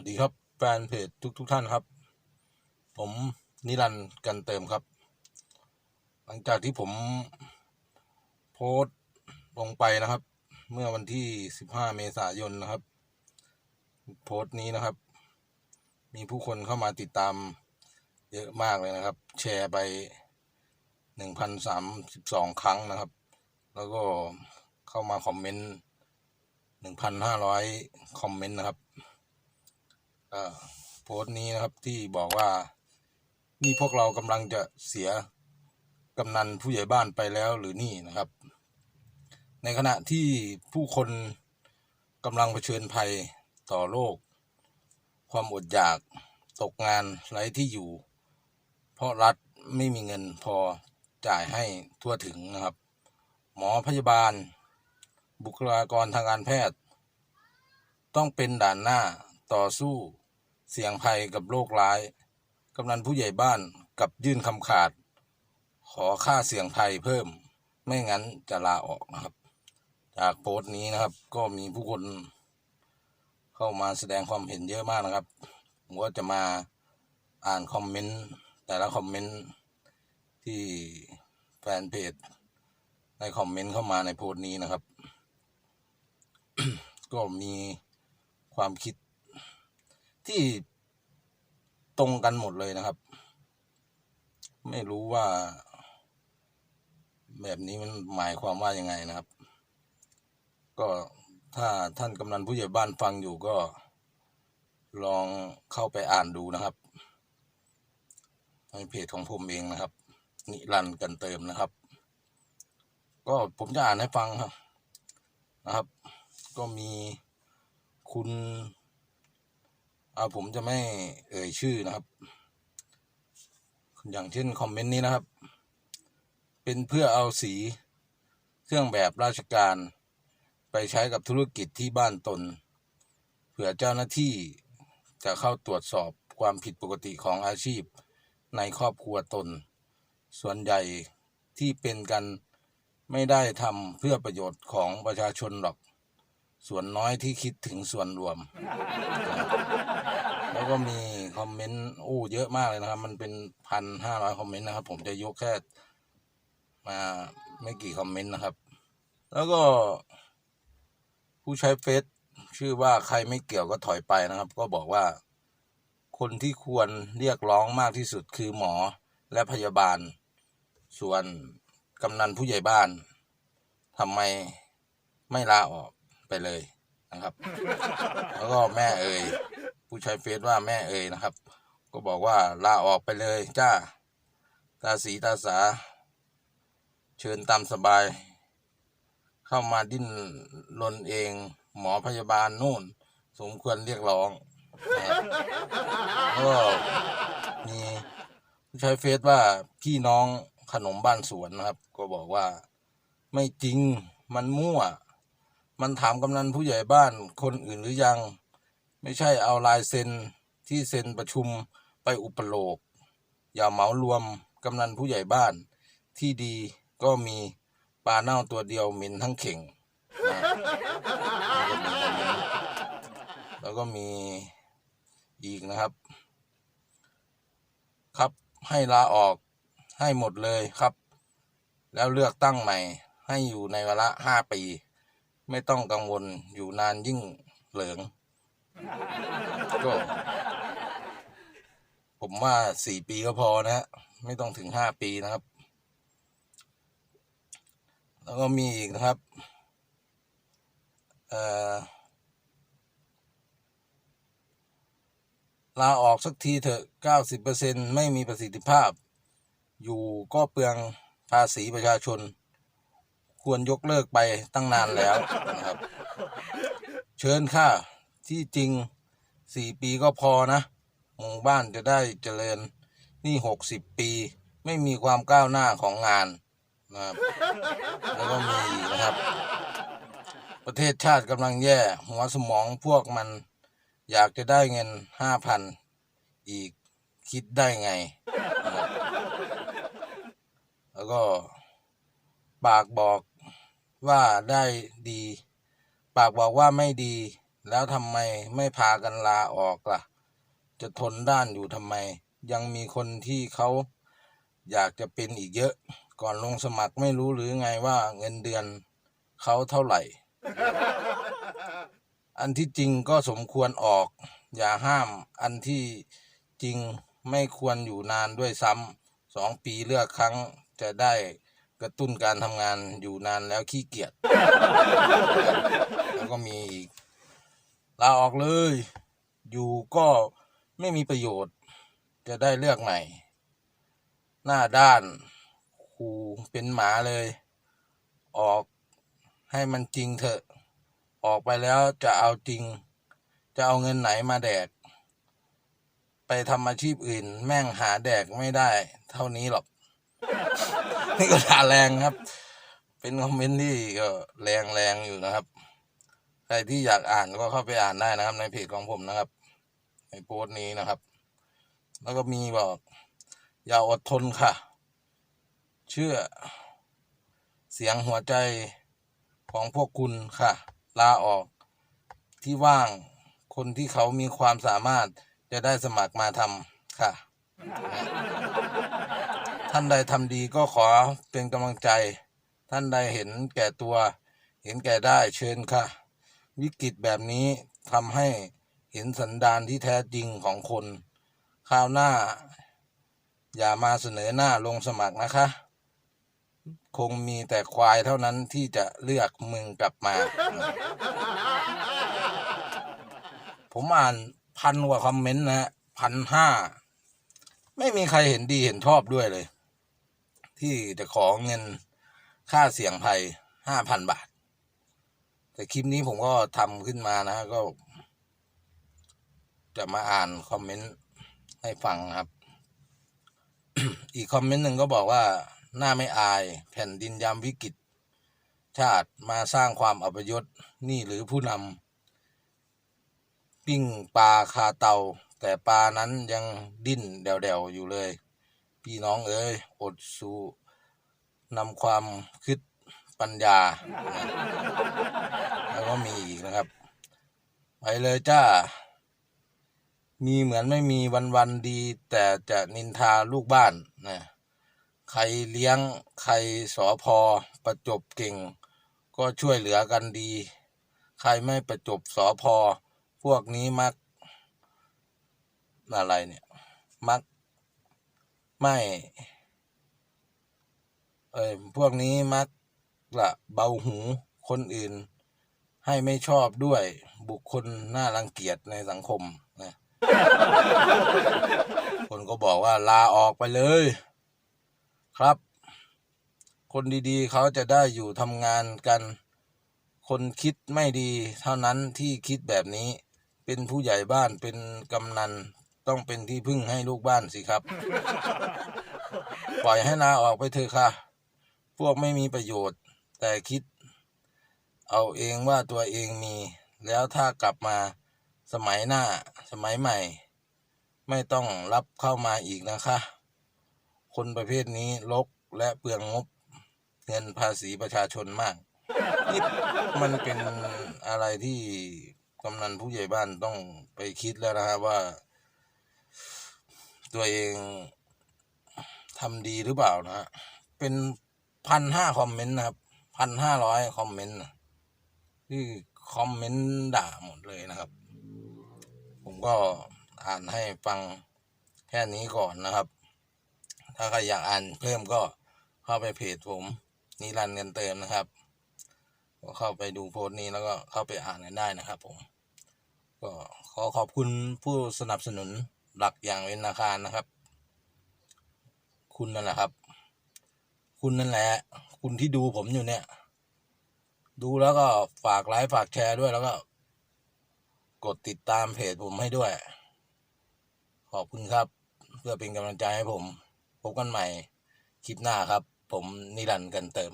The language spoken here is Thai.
วัสดีครับแฟนเพจทุกทุกท่านครับ ผมนิรันดร์กันเติมครับ หลังจากที่ผมโพสต์ลงไปนะครับ เมื่อวันที่ 15 เมษายนนะครับ โพสต์นี้นะครับ มีผู้คนเข้ามาติดตามเยอะมากเลยนะครับ แชร์ไป 1,032 ครั้งนะครับ แล้วก็เข้ามาคอมเมนต์ 1,500 คอมเมนต์นะครับ โพสต์นี้นะครับที่บอกว่า นี่พวกเรากำลังจะเสียกำนันผู้ใหญ่บ้านไปแล้วหรือนี่นะครับ ในขณะที่ผู้คนกำลังเผชิญภัยต่อโลก ความอดอยากตกงานไร้ที่อยู่ เพราะรัฐไม่มีเงินพอจ่ายให้ทั่วถึงนะครับ หมอพยาบาล บุคลากรทางการแพทย์ ต้องเป็นด่านหน้าต่อสู้ เสี่ยงภัยกับโรคร้าย กำนันผู้ใหญ่บ้านกับยื่นคำขาด ขอค่าเสี่ยงภัยเพิ่ม ไม่งั้นจะลาออกนะครับ จากโพสต์นี้นะครับ ก็มีผู้คน เข้ามาแสดงความเห็นเยอะมากนะครับ ผมก็จะมาอ่านคอมเมนต์ แต่ละคอมเมนต์ที่แฟนเพจได้คอมเมนต์เข้ามาในโพสต์นี้นะครับ ก็มีความคิด ที่ตรงกันหมดเลยนะครับ ไม่รู้ว่า แบบนี้มันหมายความว่ายังไงนะครับ ก็ถ้าท่านกำนันผู้ใหญ่บ้านฟังอยู่ก็ลองเข้าไปอ่านดูนะครับในเพจของผมเองนะครับ นิรันกันเติมนะครับ ก็ผมจะอ่านให้ฟังครับนะครับ ก็มีคุณ ผมจะไม่เอ่ยชื่อนะครับ อย่างเช่นคอมเมนต์นี้นะครับ เป็นเพื่อเอาสีเครื่องแบบราชการ ไปใช้กับธุรกิจที่บ้านตน เผื่อเจ้าหน้าที่จะเข้าตรวจสอบความผิดปกติของอาชีพในครอบครัวตน ส่วนใหญ่ที่เป็นกันไม่ได้ทำเพื่อประโยชน์ของประชาชนหรอก ส่วนน้อยที่คิดถึงส่วนรวม แล้วก็มีคอมเมนต์โอ้เยอะมากเลยนะครับ มันเป็นพันห้าร้อยคอมเมนต์นะครับ ผมจะยกแค่มาไม่กี่คอมเมนต์นะครับ แล้วก็ ผู้ใช้เฟซชื่อว่าใครไม่เกี่ยวก็ถอยไปนะครับ ก็บอกว่า คนที่ควรเรียกร้องมากที่สุดคือหมอและพยาบาล ส่วนกำนันผู้ใหญ่บ้านทำไมไม่ลาออกไปเลยนะครับ แล้วก็แม่เอ่ย ผู้ใช้เฟซว่าแม่เอ่ยนะครับ ก็บอกว่าลาออกไปเลยจ้า ตาสีตาสา เชิญตามสบาย เข้ามาดิ้นรนเอง หมอพยาบาลนู่น สมควรเรียกร้องนะครับก็มีผู้ใช้เฟซว่าพี่น้องขนมบ้านสวนนะครับ ก็บอกว่าไม่จริงมันมั่ว มันถามกำนันผู้ใหญ่บ้านคนอื่นหรือยัง ไม่ใช่เอาลายเซ็นที่เซ็นประชุมไปอุปโลก อย่าเหมารวมกำนันผู้ใหญ่บ้านที่ดีก็มีปลาเน่าตัวเดียวหม็นทั้งเข่งนะแล้วก็มีอีกนะครับ ครับให้ลาออกให้หมดเลยครับ แล้วเลือกตั้งใหม่ให้อยู่ในเวลาห้าปี ไม่ต้องกังวลอยู่นานยิ่งเหลือง ก็ ผมว่าสี่ปีก็พอนะฮะไม่ต้องถึงห้าปีนะครับ แล้วก็มีอีกนะครับเอ่อลาออกสักทีเถอะเก้าสิบเปอร์เซ็นไม่มีประสิทธิภาพ อยู่ก็เปลืองภาษีประชาชน ควรยกเลิกไปตั้งนานแล้วนะครับ เชิญค่ะ ที่จริงสี่ปีก็พอนะหมู่บ้านจะได้เจริญนี่หกสิบปี ไม่มีความก้าวหน้าของงานนะครับแล้วก็มีนะครับ ประเทศชาติกำลังแย่ หัวสมองพวกมันอยากจะได้เงินห้าพันอีกคิดได้ไงนะแล้วก็ปากบอกว่าได้ดี ปากบอกว่าไม่ดี แล้วทำไมไม่พากันลาออกล่ะ จะทนด้านอยู่ทำไม ยังมีคนที่เขาอยากจะเป็นอีกเยอะ ก่อนลงสมัครไม่รู้หรือไงว่าเงินเดือนเขาเท่าไหร่ อันที่จริงก็สมควรออก อย่าห้าม อันที่จริงไม่ควรอยู่นานด้วยซ้ำสองปีเลือกครั้งจะได้กระตุ้นการทำงานอยู่นานแล้วขี้เกียจ แล้วก็มีอีก ลาออกเลย อยู่ก็ไม่มีประโยชน์ จะได้เลือกใหม่ หน้าด้านคูเป็นหมาเลย ออกให้มันจริงเถอะ ออกไปแล้วจะเอาจริง จะเอาเงินไหนมาแดก ไปทำอาชีพอื่น แม่งหาแดกไม่ได้ เท่านี้หรอก นี่ก็ด่าแรงครับ เป็นคอมเมนต์ที่ก็แรงแรงอยู่นะครับ ใครที่อยากอ่านก็เข้าไปอ่านได้นะครับ ในเพจของผมนะครับ ในโพสต์นี้นะครับ แล้วก็มีบอก อย่าอดทนค่ะ เชื่อ เสียงหัวใจของพวกคุณค่ะ ลาออกที่ว่างคนที่เขามีความสามารถจะได้สมัครมาทำค่ะ ท่านใดทำดีก็ขอเป็นกำลังใจ ท่านใดเห็นแก่ตัว เห็นแก่ได้เชิญค่ะ วิกฤตแบบนี้ทำให้เห็นสันดานที่แท้จริงของคนคราวหน้า อย่ามาเสนอหน้าลงสมัครนะคะ คงมีแต่ควายเท่านั้นที่จะเลือกมึงกลับมา ผมอ่านพันกว่าคอมเมนต์นะฮะพันห้า ไม่มีใครเห็นดีเห็นชอบด้วยเลย ที่จะขอเงินค่าเสียงภัยห้าพันบาท แต่คลิปนี้ผมก็ทำขึ้นมานะก็ จะมาอ่านคอมเมนต์ให้ฟังครับ อีกคอมเมนต์หนึ่งก็บอกว่า หน้าไม่อาย แผ่นดินยามวิกฤต ชาติมาสร้างความอัปยศนี่หรือผู้นำปิ้งปลาคาเตา แต่ปลานั้นยังดิ้นเดวๆอยู่เลย พี่น้องเอ้ยอดสู้นำความคิดปัญญา ก็มีอีกนะครับ ไปเลยจ้า มีเหมือนไม่มีวันวันๆดี แต่จะนินทาลูกบ้านนะใครเลี้ยงใครสอพอประจบเก่ง ก็ช่วยเหลือกันดี ใครไม่ประจบสอพอพวกนี้มักอะไรเนี่ย มักไม่เอ้ยพวกนี้มักละเบาหูคนอื่น ให้ไม่ชอบด้วยบุคคลน่ารังเกียจในสังคมนะคนก็บอกว่าลาออกไปเลย ครับ คนดีๆ เขาจะได้อยู่ทำงานกัน คนคิดไม่ดีเท่านั้นที่คิดแบบนี้ เป็นผู้ใหญ่บ้านเป็นกำนันต้องเป็นที่พึ่งให้ลูกบ้านสิครับ ปล่อยให้ลาออกไปเถอะค่ะ พวกไม่มีประโยชน์ แต่คิด เอาเองว่าตัวเองมี แล้วถ้ากลับมาสมัยหน้า สมัยใหม่ ไม่ต้องรับเข้ามาอีกนะคะ คนประเภทนี้ลกและเปลืองงบเงินภาษีประชาชนมาก นี่มันเป็นอะไรที่กำนันผู้ใหญ่บ้านต้องไปคิดแล้วนะครับว่า ตัวเองทำดีหรือเปล่านะฮะเป็นพันห้าคอมเมนต์นะครับพันห้าร้อยคอมเมนต์นะ ที่คอมเมนต์ด่าหมดเลยนะครับ ผมก็อ่านให้ฟังแค่นี้ก่อนนะครับ ถ้าใครอยากอ่านเพิ่มก็เข้าไปเพจผมนิรันดร์เงินเติมนะครับ ก็เข้าไปดูโพสต์นี้แล้วก็เข้าไปอ่านกันได้นะครับ ผม ก็ขอขอบคุณผู้สนับสนุนหลักอย่างเป็นอาคารนะครับ คุณนั่นแหละครับ คุณนั่นแหละ คุณที่ดูผมอยู่เนี่ย ดูแล้วก็ฝากไลค์ฝากแชร์ด้วยแล้วก็ กดติดตามเพจผมให้ด้วย ขอบคุณครับ เพื่อเป็นกำลังใจให้ผม พบกันใหม่คลิปหน้าครับ ผมนิรันดร์กันเติม